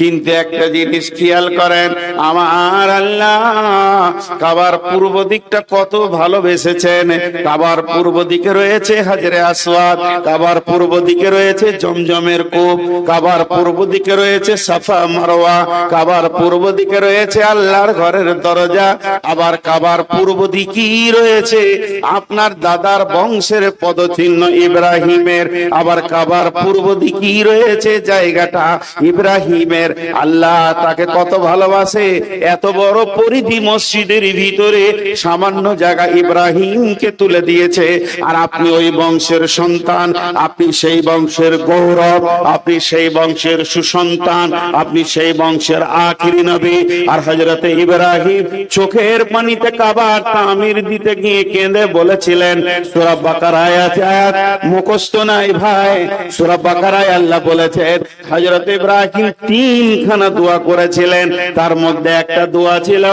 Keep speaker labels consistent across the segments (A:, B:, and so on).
A: কিন্তু একটা জিনিস খেয়াল করেন, আমার আল্লাহ কাবার পূর্ব দিকটা কত ভালোবেসেছেন। কাবার পূর্ব দিকে রয়েছে হাজরে আসওয়াদ, কাবার পূর্ব দিকে রয়েছে জমজমের কূপ, কাবার পূর্ব দিকে রয়েছে সাফা মারওয়া, কাবার পূর্ব দিকে রয়েছে আল্লাহর ঘরের দরজা, আবার কাবার পূর্ব দিকেই রয়েছে আপনার দাদার বংশের পদচিহ্ন ইব্রাহিমের, আবার কাবার পূর্ব দিকেই রয়েছে জায়গাটা ইব্রাহিমের আল্লাহ তাকে কত ভালোবাসে? এত বড় পরিধি মসজিদের ভিতরে সামান্য জায়গা ইব্রাহিমকে তুলে দিয়েছে। আর আপনি ওই বংশের সন্তান, আপনি সেই বংশের গৌরব, আপনি সেই বংশের সুসন্তান, আপনি সেই বংশের আখিরি নবী। আর হজরতে ইব্রাহিম চোখের পানিতে কাবার তামির দিতে গিয়ে কেঁদে বলেছিলেন, সূরা বাকারায় আছে আয়াত মুখস্থ নাই ভাই। সূরা বাকারায় আল্লাহ বলেছেন, হযরত ইব্রাহিম তিনখানা দোয়া করেছিলেন। তার মধ্যে একটা দোয়া ছিল,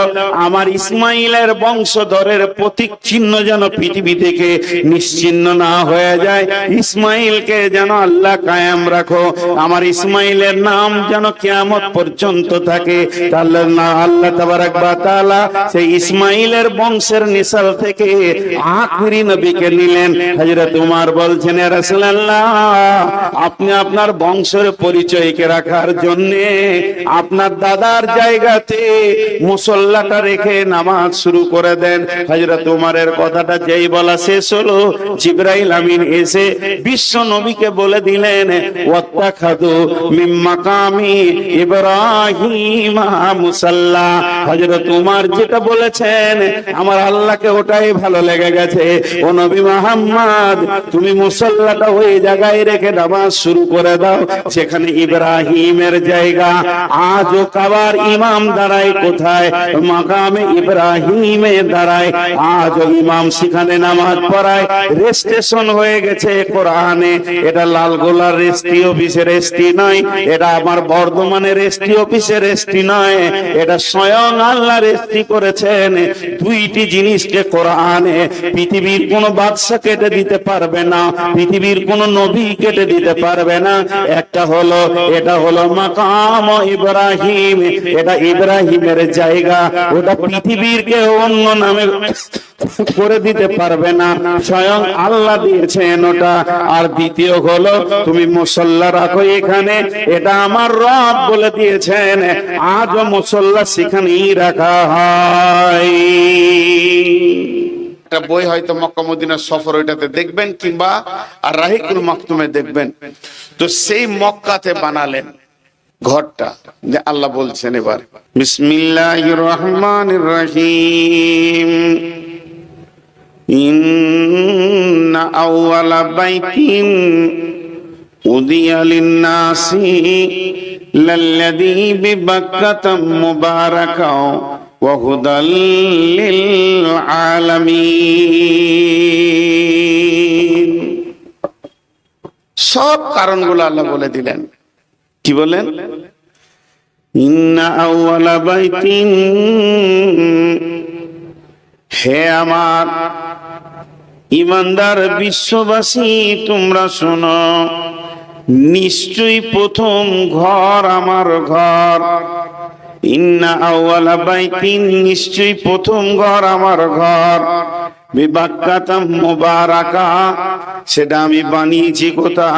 A: আমার ইসমাইলের বংশধরের প্রতীক চিহ্ন যেন পৃথিবী থেকে নিশ্চিহ্ন না হয়ে যায়। ইসমাইলকে যেন আল্লাহ কায়েম রাখো। আমার ইসমাইলের নাম যেন কিয়ামত পর্যন্ত থাকে। আল্লাহ না, আল্লাহ তাবারাক ওয়া তাআলা সেই ইসমাইলের বংশের নিসাল থেকে আখরি নবীকে নিলেন। হযরত উমর বলছেন রাসূলুল্লাহ, আপনি আপনার বংশের পরিচয়কে রাখার জন্য আপনার দাদার জায়গাতে মুসল্লাটা রেখে নামাজ শুরু করে দেন। হযরত উমরের কথাটা যেই বলা শেষ হলো, জিবরাইল আমিন এসে বিশ্ব নবীকে বলে দিলেন যেটা বলেছেন, আমার আল্লাহকে ওটাই ভালো লেগে গেছে। ও নবী তুমি মুসল্লাটা ওই জায়গায় রেখে নামাজ শুরু করে দাও সেখানে ইব্রাহিমের জায়গা আজও কাবার ইমাম দাঁড়ায় কোথায়? মাকামে ইব্রাহিমে দাঁড়ায়। আজও ইমাম সেখানে নামাজ পড়ায়। রেজিস্ট্রেশন হয়ে গেছে কোরআনে। এটা লালগোলার রেস্টি অফিসের রেস্টি নয়। এটা আমার বর্ধমানের রেস্টি অফিসের রেস্টি নয়। এটা স্বয়ং আল্লাহ রেস্টি করেছেন। দুইটি জিনিসকে কোরআনে, পৃথিবীর কোন বাদশা কেটে দিতে পারবে না, পৃথিবীর কোন নবী কেটে দিতে পারবে না। একটা হলো, এটা হলো মাকাম। ইব্রাহিম। এটা ইব্রাহিমের জায়গা। ওটা পৃথিবীর কেউ অন্য নামে করে দিতে পারবে না। স্বয়ং আল্লাহ দিয়েছেন ওটা। আর দ্বিতীয় হলো, তুমি মুসল্লা রাখো এখানে। এটা আমার রব বলে দিয়েছেন। আজও মুসল্লা সেখানেই রাখা হয়। একটা বই হয়তো মক্কা মদিনার সফর ওইটাতে দেখবেন কিংবা আর রাহিকুল মাকতুমে দেখবেন। তো সেই মক্কাতে বানালেন। ঘরটা যে আল্লাহ বলছেন এবার বিসমিল্লাহির রহমানির রহিম إن أول بيت أذي للناس للذي ببكة مباركا وهدى للعالمين সব কারণগুলো আল্লাহ বলে দিলেন কি বলেন? হে আমার ইমানদার বিশ্ববাসী, তোমরা শোনো, নিশ্চয়ই প্রথম ঘর আমার ঘর। ইন্না আউয়ালা বাইতিন, নিশ্চয়ই প্রথম ঘর আমার ঘর। মুবারাকা, সেটা আমি বানিয়েছি কোথা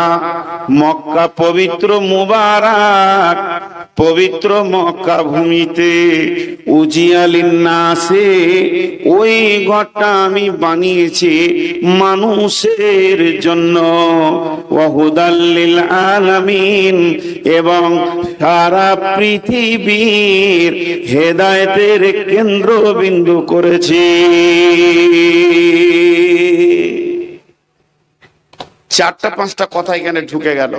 A: মক্কা পবিত্র মুবারাক, পবিত্র মক্কা ভূমিতে। উজিয়ালিন্নাসে, ওই ঘরটা আমি বানিয়েছি মানুষের জন্য। ওয়াহুদাল্লিল আলামিন, এবং সারা পৃথিবীর হেদায়েতের কেন্দ্রবিন্দু করেছি। চারটা পাঁচটা কথা এখানে ঢুকে গেল।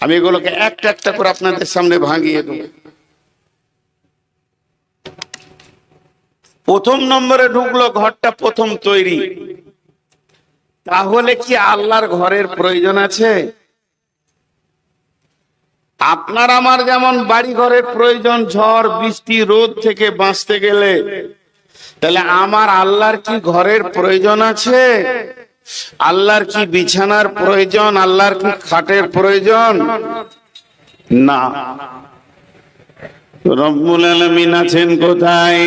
A: আমি এগুলোকে একটা একটা করে আপনাদের সামনে ভাঙিয়ে দেব। প্রথম নম্বরে ঢুকলো ঘরটা প্রথম তৈরি। তাহলে কি আল্লাহর ঘরের প্রয়োজন আছে? আপনার আমার যেমন বাড়ি ঘরের প্রয়োজন, ঝড়, বৃষ্টি, রোদ থেকে বাঁচতে গেলে, তাহলে আমার আল্লাহর কি ঘরের প্রয়োজন আছে? আল্লাহর কি বিছানার প্রয়োজন? আল্লাহর কি খাটের প্রয়োজন? না। রব্বুল আলামিন আছেন কোথায়?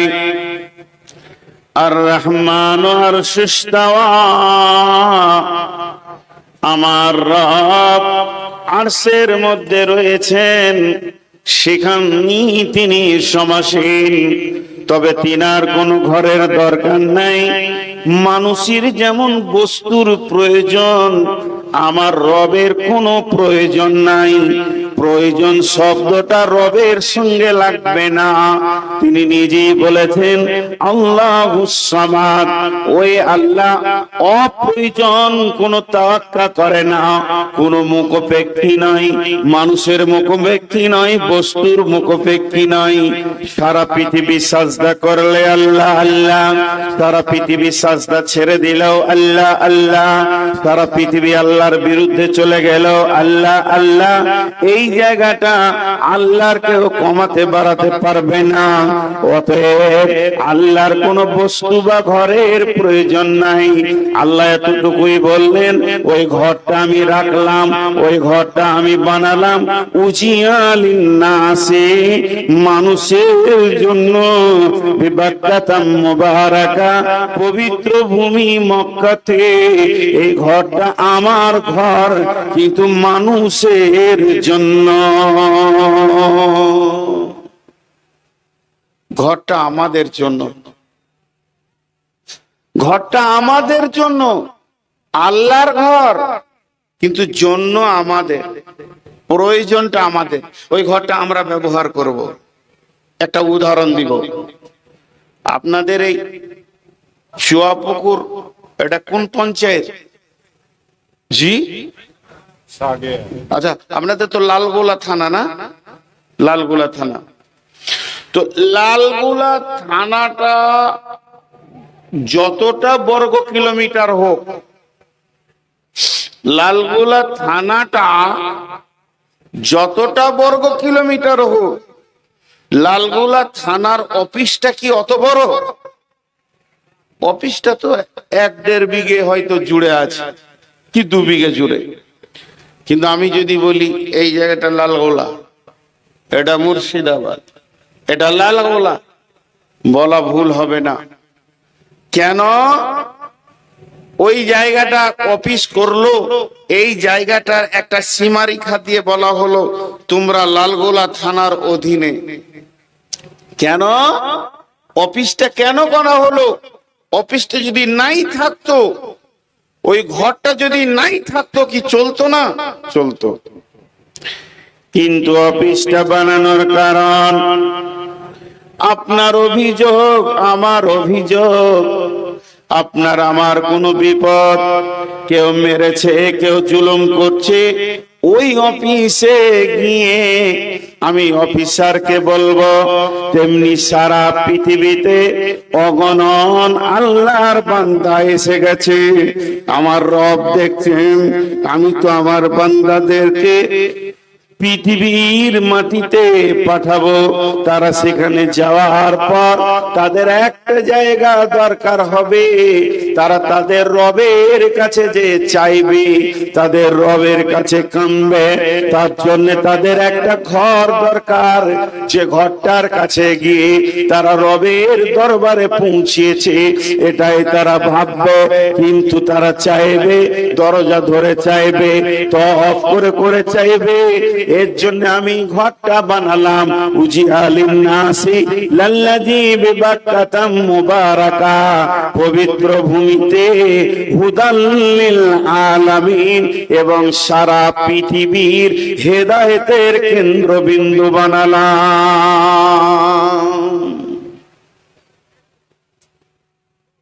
A: আর রহমান আর আমার রব আরশের মধ্যে রয়েছেন। সেখানে তিনি সমাসীন। তবে তিনার কোনো ঘরের দরকার নাই। মানুষের যেমন বস্তুর প্রয়োজন, আমার রবের কোনো প্রয়োজন নাই। প্রয়োজন শব্দটা রবের সঙ্গে লাগবে না। তিনি নিজেই বলেছেন, আল্লাহ ওই আল্লাহ অপ্রয়োজন কোন তাওয়াক্কা করে না। কোন মুখপেক্ষী নাই, মানুষের মুখপেক্ষী নয় বস্তুর মুখপেক্ষী নয় সারা পৃথিবী সাজদা করলে আল্লাহ আল্লাহ। সারা পৃথিবী সাজদা ছেড়ে দিলেও আল্লাহ আল্লাহ। সারা পৃথিবী আল্লাহর বিরুদ্ধে চলে গেল আল্লাহ আল্লাহ। এই জায়গাটা আল্লাহর কেউ কমাতে বাড়াতে পারবে না। অতএব আল্লাহর কোন বস্তু বা ঘরের প্রয়োজন নাই। আল্লাহ এতটুকুই বললেন, ওই ঘরটা আমি রাখলাম, ওই ঘরটা আমি বানালাম। মানুষের জন্য পবিত্র ভূমি মক্কাতে। এই ঘরটা আমার ঘর, কিন্তু মানুষের জন্য ঘরটা আমাদের জন্য। ঘরটা আমাদের জন্য। আল্লাহর ঘর, কিন্তু জন্য আমাদের। প্রয়োজনটা আমাদের। ওই ঘরটা আমরা ব্যবহার করব। একটা উদাহরণ দিব। আপনাদের এই চুয়াপুকুর এটা কোন পঞ্চায়েত? জি? আচ্ছা আপনাদের তো লালগোলা থানা না? লালগোলা থানা। তো লালগোলা থানাটা যতটা বর্গ কিলোমিটার হোক, লালগোলা থানাটা যতটা বর্গ কিলোমিটার হোক, লালগোলা থানার অফিসটা কি অত বড়? অফিসটা তো এক দেড় বিঘে হয়তো জুড়ে আছে, কি দু বিঘে জুড়ে? কিন্তু আমি যদি বলি, এই জায়গাটা লালগোলা, এটা মুর্শিদাবাদ, এটা লালগোলা, বলা ভুল হবে না। কেন? ওই জায়গাটা অফিস করল, এই জায়গাটার একটা সীমারেখা দিয়ে বলা হলো, তোমরা লালগোলা থানার অধীনে। কেন? অফিসটা কেন করা হলো? অফিসটা যদি নাই থাকতো ওই ঘরটা যদি নাই থাকতো কি চলতো না? চলতো। কিন্তু অফিসটা বানানোর কারণ, আপনার অভিযোগ, আমার অভিযোগ। আপনার আমার কোনো বিপদ, কেউ মেরেছে, কেউ জুলুম করছে, ওই অফিসে গিয়ে আমি অফিসারকে বলব, তেমনি সারা পৃথিবীতে অগণন আল্লাহর বান্দা এসে গেছে। আমার রব দেখছেন, আমি তো আমার বান্দাদেরকে পৃথিবীর মাটিতে পাঠাবো। তারা সেখানে যাওয়ার পর তাদের একটা জায়গা দরকার হবে। তারা তাদের রবের কাছে যে চাইবে, তাদের রবের কাছে কামবে তার জন্য তাদের একটা ঘর দরকার। যে ঘরটার কাছে গিয়ে তারা রবের দরবারে পৌঁছিয়েছে, এটাই তারা ভাববে। কিন্তু তারা চাইবে, দরজা ধরে চাইবে তফ করে করে চাইবে। এর জন্য আমি ঘরটা বানালাম। উজি আলিম নাসি লাল্লাজি বিবাক্কাতাম মুবারাকা, পবিত্র ভূমিতে হুদাল্লিল আলামিন এবং সারা পৃথিবীর হেদায়েতের কেন্দ্রবিন্দু বানালাম।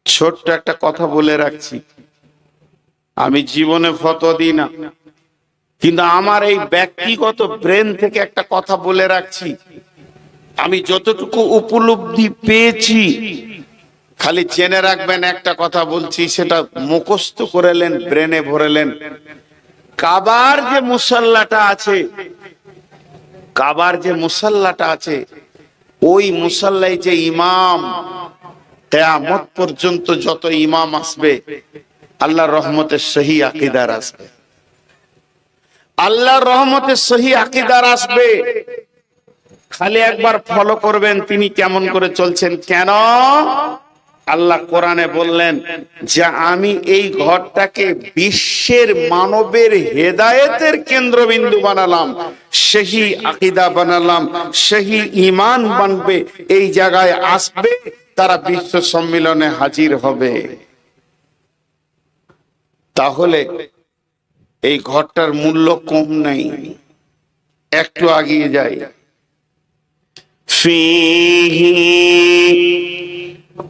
A: ছোট্ট একটা কথা বলে রাখছি। আমি জীবনে ফটো দিই না। কিন্তু আমার এই ব্যক্তিগত ব্রেন থেকে একটা কথা বলে রাখছি। আমি যতটুকু উপলব্ধি পেয়েছি, খালি জেনে রাখবেন, একটা কথা বলছি, সেটা মুখস্থ করেলেন, ব্রেনে ভরেলেন। কাবার যে মুসাল্লাটা আছে, কাবার যে মুসাল্লাটা আছে, ওই মুসাল্লাই যে ইমাম, কেয়ামত পর্যন্ত যত ইমাম আসবে, আল্লাহর রহমতের সহি আকিদার আসবে। আল্লাহর রহমতে সহি আকিদার আসবে। খালি একবার ফলো করবেন, তিনি কেমন করে চলছেন, কেন? আল্লাহ কোরআনে বললেন যে, আমি এই ঘরটাকে বিশ্বের মানবের হেদায়েতের কেন্দ্রবিন্দু বানালাম সেই আকিদা বানালাম সেই ইমান বানবে, এই জায়গায় আসবে, তারা বিশ্ব সম্মেলনে হাজির হবে। তাহলে এই ঘরটার মূল্য কম নাই। একটু আগিয়ে যাই।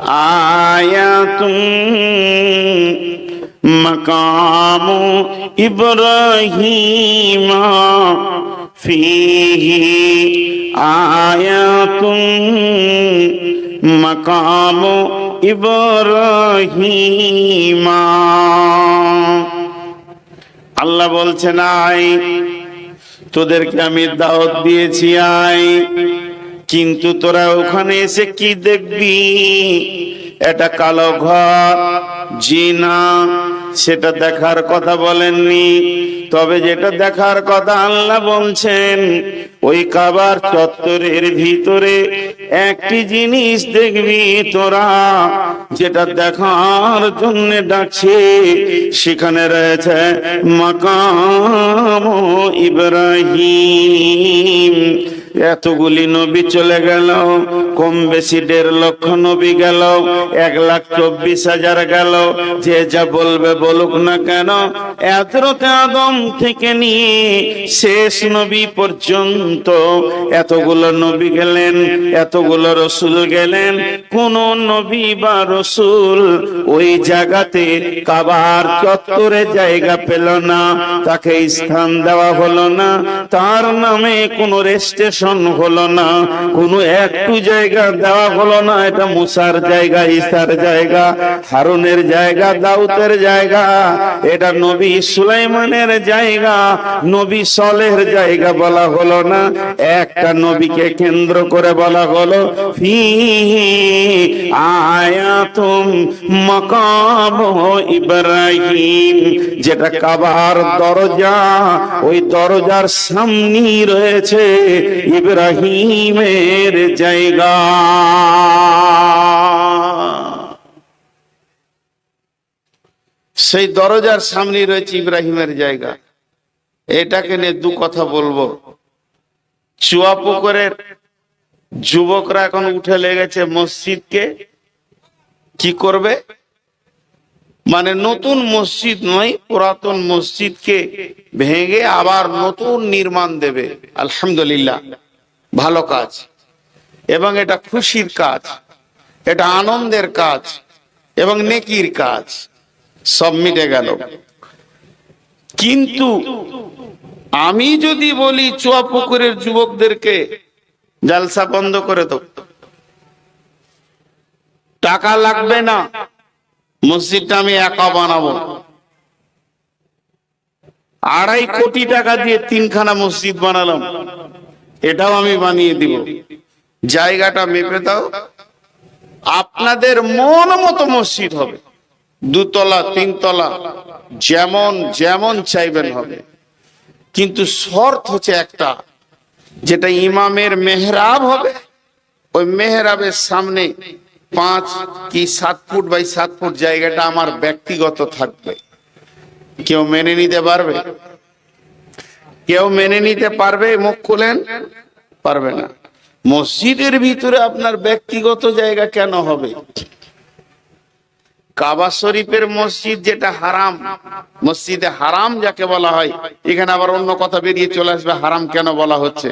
A: আয়াতুম মাকামু ইব্রাহিমা। ফিহি আয়াতুম মাকামু ইব্রাহিমা। আল্লাহ বলছে, নাই, তোদেরকে আমি দাওয়াত দিয়েছি আই কিন্তু তোরা ওখানে এসে কি দেখবি? এটা কালো ঘর জি না সেটা দেখার কথা বলেননি। তবে যেটা দেখার কথা আল্লাহ বলছেন, ওই কাবার চত্বরের ভিতরে একটি জিনিস দেখবি তোরা, যেটা দেখার জন্য ডাকছে। সেখানে রয়েছে মাকাম ইব্রাহিম। এতগুলি নবী চলে গেল, কম বেশি দেড় লক্ষ নবী গেল, এক লাখ চব্বিশ হাজার গেল। যে যা বলবে বলুক না কেন এতরতে আদম থেকে নিয়ে শেষ নবী পর্যন্ত এতগুলো নবী গেলেন, এতগুলো রসুল গেলেন, কোন নবী বা রসুল ওই জায়গাতে কাবার চত্বরে জায়গা পেল না, তাকে স্থান দেওয়া হলো না, তার নামে কোনো রেজিস্ট্রেশন হলো না, কোনো একটু জায়গা দেওয়া হলো না, এটা মুসার জায়গা, ইসার জায়গা, হারুনের জায়গা দাউতের জায়গা, এটা নবী সুলাইমানের জায়গা, নবী সলের জায়গা বলা হলো না, একটা নবীকে কেন্দ্র করে বলা হলো, ফি আয়াতুম মাকাম ইব্রাহিম, যেটা কাবার দরজা, ওই দরজার সামনেই রয়েছে ইব্রাহিমের জায়গা। সেই দরজার সামনে রয়েছে ইব্রাহিমের জায়গা। এটাকে নিয়ে দু কথা বলব। চুয়াপুকুরের যুবকরা এখন উঠে লেগেছে মসজিদকে। কি করবে? মানে নতুন মসজিদ নয়, পুরাতন মসজিদকে ভেঙে আবার নতুন নির্মাণ দেবে। আলহামদুলিল্লাহ। ভালো কাজ। এবং এটা খুশির কাজ। এটা আনন্দের কাজ। এবং নেকির কাজ। সব মিটে গেল। কিন্তু আমি যদি বলি চুয়াপুকুরের যুবকদেরকে জালসা বন্ধ করে দাও। টাকা লাগবে না। মসজিদটা আমি একা বানাবো। আড়াই কোটি টাকা দিয়ে তিনখানা মসজিদ বানালাম। এটাও আমি বানিয়ে দিব। জায়গাটা মেপে দাও। আপনাদের মন মতো মসজিদ হবে। দুতলা, তিনতলা, যেমন যেমন চাইবেন হবে। কিন্তু শর্ত হচ্ছে একটা, যেটা ইমামের মেহরাব হবে, ওই মেহরাবের সামনে পাঁচ কি সাত ফুট বাই সাত ফুট জায়গাটা আমার ব্যক্তিগত থাকবে। কেউ মেনে নিতে পারবে? কেউ মেনে নিতে পারবে, মুখ খুলেন? পারবে না। মসজিদের ভিতরে আপনার ব্যক্তিগত জায়গা কেন হবে? কাবা শরীফের মসজিদ যেটা হারাম, মসজিদে হারাম যাকে বলা হয়, এখানে আবার অন্য কথা বেরিয়ে চলে আসবে, হারাম কেন বলা হচ্ছে?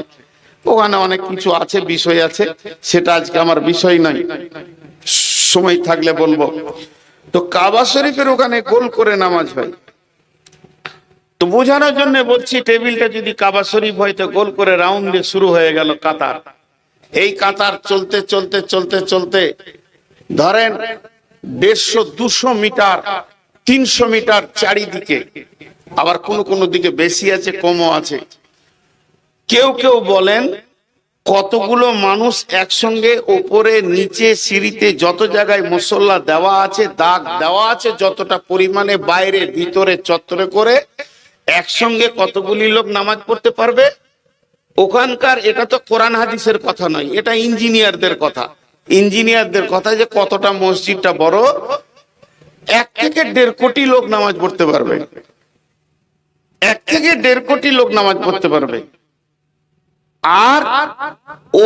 A: ওখানে অনেক কিছু আছে, বিষয় আছে, সেটা আজকে আমার বিষয় নয়। সময় থাকলে বলব। তো কাবা শরীফের ওখানে গোল করে নামাজ হয়। তো বোঝানোর জন্য বলছি, টেবিলটা যদি কাবা শরীফ হয় তো গোল করে রাউন্ড শুরু হয়ে গেল কাতার। এই কাতার চলতে চলতে চলতে চলতে ধরেন দেড়শো, দুশো মিটার, তিনশো মিটার চারিদিকে, আবার কোন কোন দিকে বেশি আছে, কমও আছে। কেউ কেউ বলেন কতগুলো মানুষ একসঙ্গে ওপরে, নিচে, সিঁড়িতে যত জায়গায় মুসল্লা দেওয়া আছে, দাগ দেওয়া আছে, যতটা পরিমাণে বাইরে, ভিতরে, চত্বরে করে একসঙ্গে কতগুলি লোক নামাজ পড়তে পারবে? ওখানকার এটা তো কোরআন হাদিসের কথা নয়, এটা ইঞ্জিনিয়ারদের কথা। ইঞ্জিনিয়ারদের কথা যে কতটা মসজিদটা বড়, এক থেকে দেড় কোটি লোক নামাজ পড়তে পারবে। এক থেকে দেড় কোটি লোক নামাজ পড়তে পারবে। আর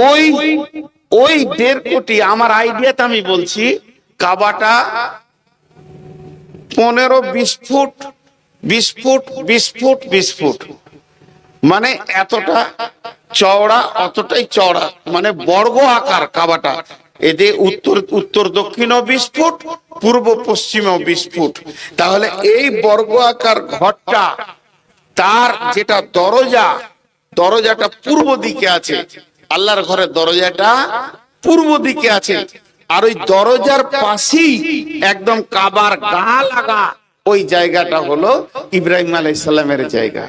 A: ওই ওই দেড় কোটি, আমার আইডিয়াতে আমি বলছি, কাবাটা পনেরো বিশ ফুট বিশ ফুট বিশ ফুট বিশ ফুট মানে এতটা চওড়া, অতটাই চওড়া। মানে বর্গ আকার কাবাটা। এতে উত্তর উত্তর দক্ষিণও বিশ পূর্ব পশ্চিমও বিশ তাহলে এই বর্গ আকার ঘরটা, তার যেটা দরজা, দরজাটা পূর্ব দিকে আছে। আল্লাহর ঘরের দরজাটা পূর্ব দিকে আছে। আর ওই দরজার পাশেই একদম কাবার গা লাগা ওই জায়গাটা হলো ইব্রাহিম আলাইসাল্লামের জায়গা।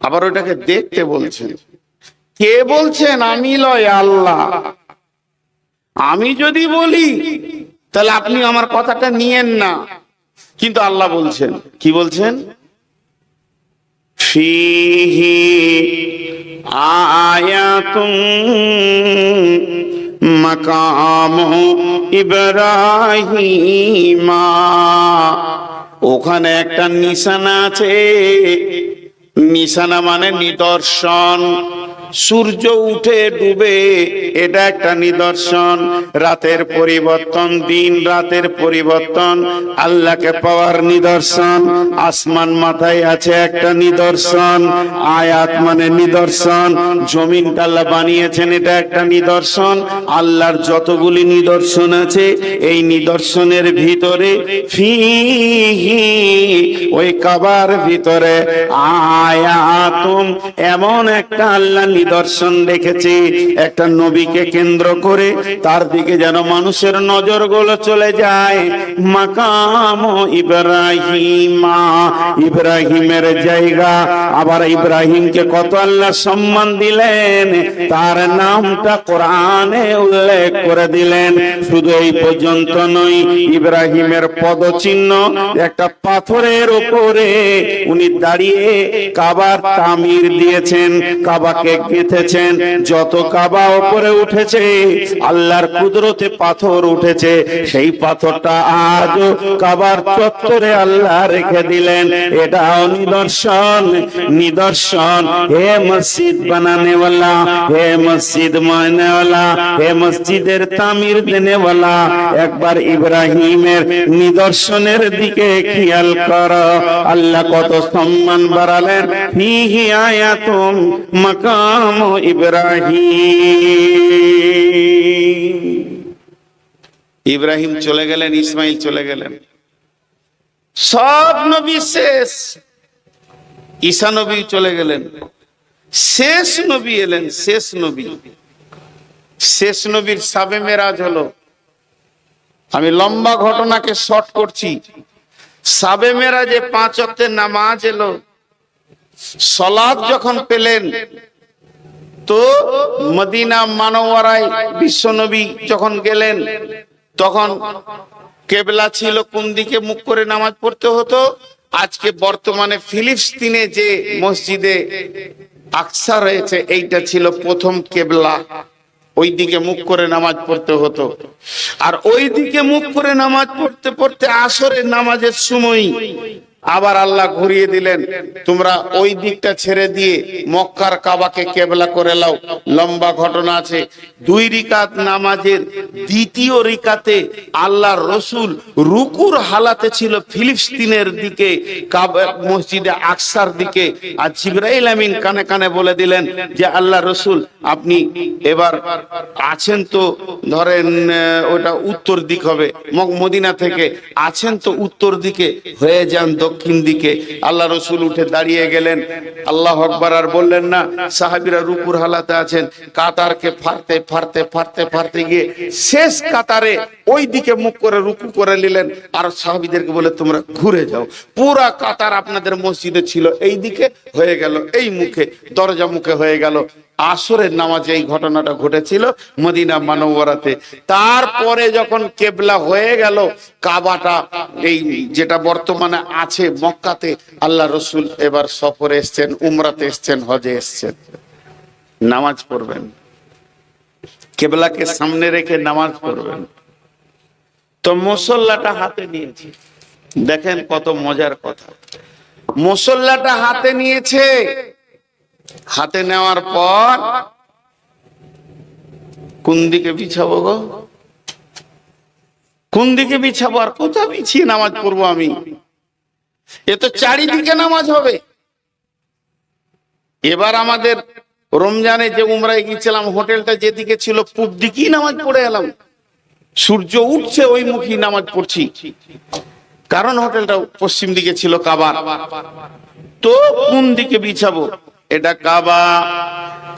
A: আবার ওটাকে দেখতে বলছেন। কে বলছেন? আমি লয় আল্লাহ। আমি যদি বলি, তাহলে আপনি আমার কথাটা নিয়েন না। কিন্তু আল্লাহ বলছেন, কি বলছেন? ফিহি আয়াতুম মাকাম ইব্রাহিমা। ওখানে একটা নিশানা আছে। নিশানা মানে নিদর্শন। সূর্য উঠে ডুবে, এটা একটা নিদর্শন। রাতের পরিবর্তন, দিন রাতের পরিবর্তন, আল্লাহকে পাওয়ার নিদর্শন। আসমান মাথায় আছে একটা নিদর্শন, আয়াত মানে নিদর্শন। জমিনটা আল্লাহ বানিয়েছেন, এটা একটা নিদর্শন। আল্লাহর যতগুলি নিদর্শন আছে, এই নিদর্শনের ভিতরে ফিহি, ওই কাবার ভিতরে আয়াতুম। এমন একটা আল্লাহ নিদর্শন রেখেছে একটা নবীকে কেন্দ্র করে তার দিকে যেন মানুষের নজরগুলো চলে যায়। মাকাম ইব্রাহিমা, ইব্রাহিমের জায়গা। আবার ইব্রাহিমকে কত আল্লাহ সম্মান দিলেন, তার নামটা কোরআনে উল্লেখ করে দিলেন। শুধু এই পর্যন্ত নয়, ইব্রাহিমের পদচিহ্ন একটা পাথরের উপরে উনি দাঁড়িয়ে কাবার তামির দিয়েছেন। কাবাকে গেঁথেছেন যত কাবা উপরে উঠেছে, আল্লাহর কুদরতে পাথর উঠেছে, সেই পাথরটা আজও কাবার চত্বরে আল্লাহ রেখে দিলেন। এটাও নিদর্শন নিদর্শন। হে মসজিদ বানানেওয়ালা, হে মসজিদ মানেওয়ালা হে মসজিদের তামির দেনেওয়ালা, একবার ইব্রাহিমের নিদর্শনের দিকে খেয়াল কর। আল্লাহ কত সম্মান বাড়ালেন। ফিহি আয়াতুম মাকাম ইব্রাহিম। ইব্রাহিম চলে গেলেন, ইসমাইল চলে গেলেন। সব নবী শেষ। ঈসা নবী চলে গেলেন। শেষ নবী এলেন, শেষ নবী। শেষ নবীর সাবে মেরাজ হলো। আমি লম্বা ঘটনাকে শর্ট করছি। সাবে মেরাজে পাঁচ অক্টের নামাজ এলো। সলাদ যখন পেলেন তো মদিনা মানওয়ারায় বিশ্বনবী যখন গেলেন, তখন কেবলা ছিল কোন দিকে মুখ করে নামাজ পড়তে হতো? আজকে বর্তমানে ফিলিস্তিনে যে মসজিদে আকসা রয়েছে, এইটা ছিল প্রথম কেবলা। ওই দিকে মুখ করে নামাজ পড়তে হতো। আর ওই দিকে মুখ করে নামাজ পড়তে পড়তে আসরের নামাজের সময় আবার আল্লাহ ঘুরিয়ে দিলেন, তোমরা ওই দিকটা ছেড়ে দিয়ে মক্কার কাবাকে কেবলা করে লাও লম্বা ঘটনা আছে, দুই রিকাত নামাজের দ্বিতীয় রিকাতে আল্লাহ রসুল রুকুর হালাতে ছিল ফিলিস্তিনের দিকে মসজিদে আকসার দিকে। আর জিব্রাইল আমিন কানে কানে বলে দিলেন যে, আল্লাহ রসুল, আপনি এবার আছেন তো, ধরেন ওটা উত্তর দিক হবে মদিনা থেকে আছেন তো উত্তর দিকে, হয়ে যান দিকে। আল্লাহ রসুল উঠে দাঁড়িয়ে গেলেন। আল্লাহ আকবর আর বললেন না, সাহাবিরা রুকুর হালাতে আছেন। কাতারকে ফারতে ফারতে ফারতে ফারতে গিয়ে শেষ কাতারে ওই দিকে মুখ করে রুকু করে নিলেন। আর সাহাবিদেরকে বলে, তোমরা ঘুরে যাও। পুরা কাতার আপনাদের মসজিদে ছিল। এই দিকে হয়ে গেল, এই মুখে, দরজা মুখে হয়ে গেল। আসরের নামাজে এই ঘটনাটা ঘটেছিল মদিনা মানবরাতে তারপরে যখন কেবলা হয়ে গেল, কাবাটা এই যেটা বর্তমানে আছে মক্কাতে, আল্লাহ রসুল এবার সফরে এসছেন, উমরাতে এসছেন, হজে এসছেন। নামাজ পড়বেন। কেবলাকে সামনে রেখে নামাজ পড়বেন। তো মুসল্লাটা হাতে নিয়েছি। দেখেন কত মজার কথা। মুসল্লাটা হাতে নিয়েছে। হাতে নেওয়ার পর কোন দিকে বিছাবো গো? কোন দিকে বিছাবো আর কোথাও বিছিয়ে নামাজ পড়ব আমি? এ তো চারিদিকে নামাজ হবে। এবার আমাদের রমজানে যে উমরায় গিয়েছিলাম, হোটেলটা যেদিকে ছিল, পূব দিকেই নামাজ পড়ে এলাম। সূর্য উঠছে, ওই মুখী নামাজ পড়ছি। কারণ হোটেলটা পশ্চিম দিকে ছিল কাবার। তো কোন দিকে বিছাবো? এটা কাবা।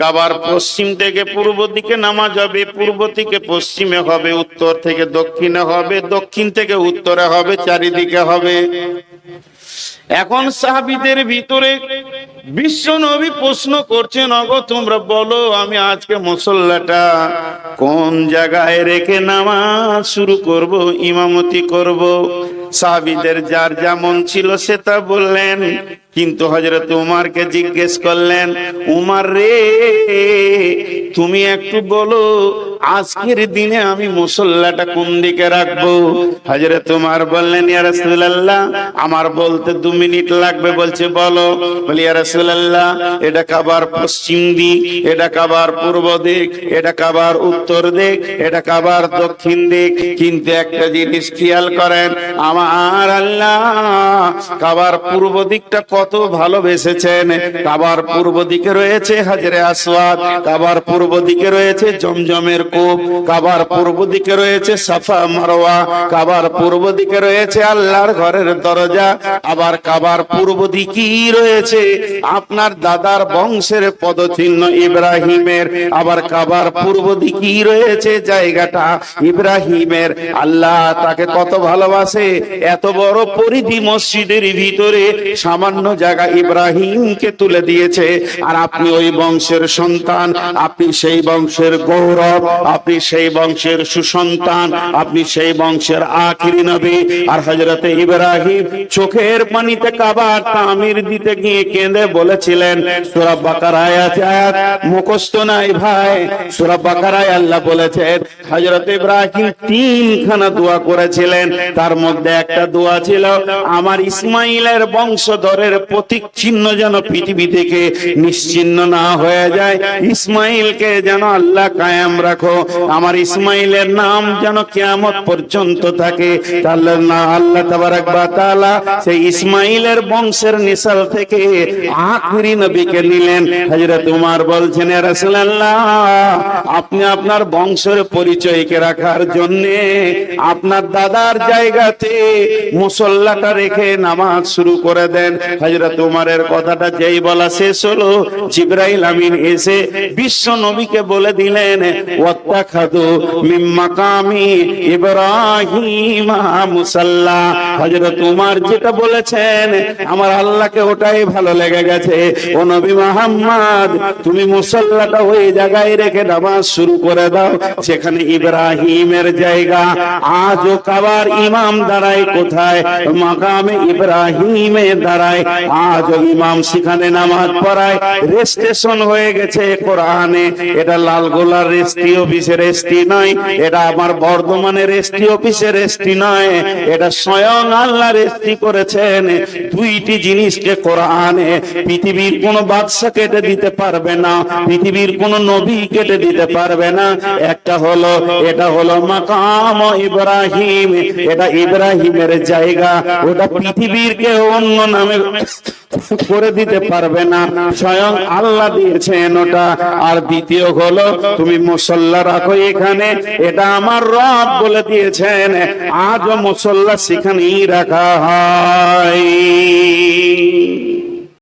A: কাবার পশ্চিম থেকে পূর্ব দিকে নামাজ হবে, পূর্ব থেকে পশ্চিমে হবে, উত্তর থেকে দক্ষিণে হবে, দক্ষিণ থেকে উত্তরে হবে, চারিদিকে হবে। এখন সাহাবিদের ভিতরে বিশ্ব নবী প্রশ্ন করছেন, অগো, তোমরা বলো, আমি আজকে মুসল্লাটা কোন জায়গায় রেখে নামাজ শুরু করব, ইমামতি করব? সাহাবিদের যার যেমন ছিল, সে তা বললেন কিন্তু হজরত উমারকে জিজ্ঞেস করলেন, উমার রে, তুমি একটু বলো, আজকের দিনে আমি মুসল্লাটা কোন দিকে রাখব? হজরত তোমার বললেন, ইয়া রাসূলুল্লাহ, আমার বলতে দু মিনিট লাগবে। বলছে, বলো। বলি, ইয়া রাসূলুল্লাহ, এটা কাবার পশ্চিম দিক, এটা কাবার পূর্ব দিক, এটা কাবার উত্তর দিক, এটা কাবার দক্ষিণ দিক। কিন্তু একটা জিনিস খেয়াল করেন, আমার আল্লাহ কাবার পূর্ব দিকটা কত ভালোবেসেছেন। কাবার পূর্ব দিকে রয়েছে হাজরে আসওয়াদ, কাবার পূর্ব দিকে রয়েছে জমজমের কূপ, কাবার পূর্ব দিকে রয়েছে সাফা মারওয়া, কাবার পূর্ব দিকে রয়েছে আল্লাহর ঘরের দরজা, আবার কাবার পূর্ব দিকেই রয়েছে আপনার দাদার বংশের পদচিহ্ন ইব্রাহিমের, আবার কাবার পূর্ব দিকেই রয়েছে জায়গাটা ইব্রাহিমের। আল্লাহ তাকে কত ভালোবাসে, এত বড় পরিধি মসজিদের ভিতরে সামান্য জায়গা ইব্রাহিমকে তুলে দিয়েছে। আর আপনি ওই বংশের সন্তান, আপনি সেই বংশের গৌরব, আপনি সেই বংশের সুসন্তান, আপনি সেই বংশের আখিরি নবী। আর হজরতে ইব্রাহিম চোখের পানিতে কাবার তামির দিতে গিয়ে কেঁদে বলেছিলেন, সূরা বাকারায় আছে আয়াত মুখস্থ নাই ভাই। সূরা বাকারায় আল্লাহ বলেছেন, হযরত ইব্রাহিম তিনখানা দোয়া করেছিলেন। তার মধ্যে একটা দোয়া ছিল, আমার ইসমাইলের বংশধরের প্রতীক চিহ্ন যেন পৃথিবী থেকে নিশ্চিহ্ন না হয়ে যায়। ইসমাইলকে যেন আল্লাহ কায়েম রাখো। আমার ইসমাইলের নাম যেন কিয়ামত পর্যন্ত থাকে। তাহলে না আল্লাহ তাবারাক ওয়া তাআলা সেই ইসমাইলের বংশের নিসাল থেকে আখরি নবীকে নিলেন। হযরত উমর বলছেন আপনি আপনার বংশের পরিচয়কে রাখার জন্য আপনার দাদার জায়গাতে মুসল্লাটা রেখে নামাজ শুরু করে দেন। হযরত উমরের কথাটা যেই বলা শেষ হলো, জিবরাইল আমিন এসে বিশ্ব নবীকে বলে দিলেন ওয়াত্তাখাদু মিম মাকামি ইব্রাহিম মুসাল্লা। হযরত উমর যেটা বলেছেন, আমার আল্লাহকে ওটাই ভালো লেগে গেছে। ও নবী মুহাম্মদ, তুমি মুসল্লাটা ওই জায়গায় রেখে নামাজ শুরু করে দাও সেখানে ইব্রাহিমের জায়গা। আজও কাবার ইমাম দাঁড়ায় কোথায়? মাকামে ইব্রাহিমে দাঁড়ায়। আজও ইমাম সেখানে নামাজ পড়ায়। রেজিস্ট্রেশন হয়ে গেছে কোরআনে। এটা লালগোলার রেস্টি অফিসের রেস্টি নয় এটা আমার বর্ধমানের রেস্টি অফিসের রেস্টি নয় এটা স্বয়ং আল্লাহ রেস্টি করেছেন। দুইটি জিনিসকে কোরআনে পৃথিবীর কোন বাদশা কেটে দিতে পারবে না পৃথিবীর কোন নবী কেটে দিতে পারবে না। একটা হলো এটা হলো মাকাম ইব্রাহিম এটা ইব্রাহিমের জায়গা ওটা পৃথিবীর কেউ অন্য নামে করে দিতে পারবে না। স্বয়ং আল্লাহ দিয়েছেন ওটা। আর দ্বিতীয় হলো, তুমি মুসল্লা, রাখো এখানে। এটা আমার রব বলে দিয়েছেন। আজও মুসল্লা সেখানেই রাখা হয়।